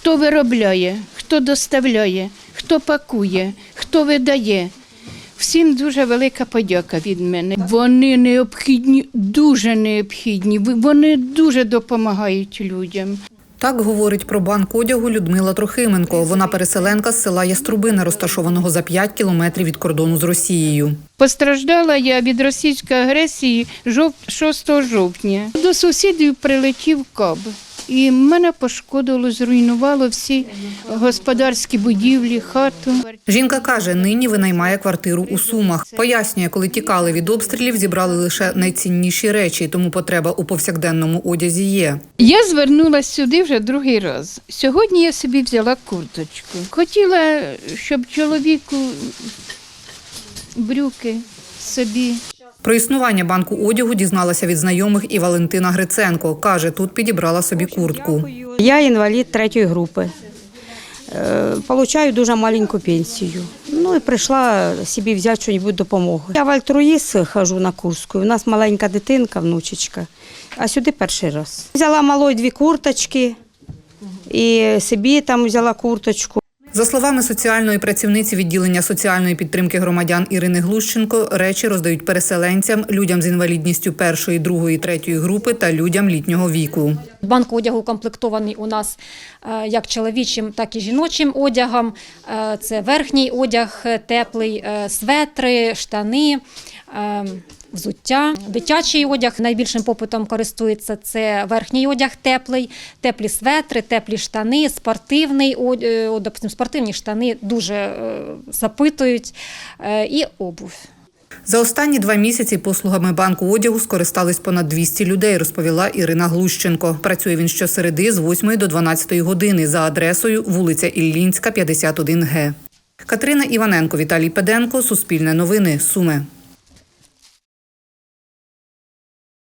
хто виробляє, хто доставляє, хто пакує, хто видає. Всім дуже велика подяка від мене. Вони необхідні, дуже необхідні. Вони дуже допомагають людям. Так говорить про банк одягу Людмила Трохименко. Вона переселенка з села Яструбина, розташованого за 5 кілометрів від кордону з Росією. Постраждала я від російської агресії жов- 6 жовтня. До сусідів прилетів каб. І мене пошкодило, зруйнувало всі господарські будівлі, хату. Жінка каже, нині винаймає квартиру у Сумах. Пояснює, коли тікали від обстрілів, зібрали лише найцінніші речі, тому потреба у повсякденному одязі є. Я звернулася сюди вже другий раз. Сьогодні я собі взяла курточку. Хотіла, щоб чоловіку брюки собі. Про існування банку одягу дізналася від знайомих і Валентина Гриценко. Каже, тут підібрала собі куртку. Я інвалід третьої групи. Е, Получаю дуже маленьку пенсію. Ну і прийшла собі взяти щось допомогу. Я в альтруїст хожу на Курську. У нас маленька дитинка, внучечка, а сюди перший раз. Взяла малої дві курточки і собі там взяла курточку. За словами соціальної працівниці відділення соціальної підтримки громадян Ірини Глущенко, речі роздають переселенцям, людям з інвалідністю першої, другої, третьої групи та людям літнього віку. Банк одягу укомплектований у нас е, як чоловічим, так і жіночим одягом. Е, Це верхній одяг, е, теплий, светри, штани. Е, Взуття, дитячий одяг найбільшим попитом користується це верхній одяг теплий, теплі светри, теплі штани, спортивний од- е, допустим, спортивні штани дуже е, запитують е, і обув. За останні два місяці послугами банку одягу скористались понад 200 людей, розповіла Ірина Глущенко. Працює він щосереди з 8 до 12 години за адресою вулиця Іллінська, 51 Г. Катерина Іваненко, Віталій Педенко, Суспільне новини, Суми.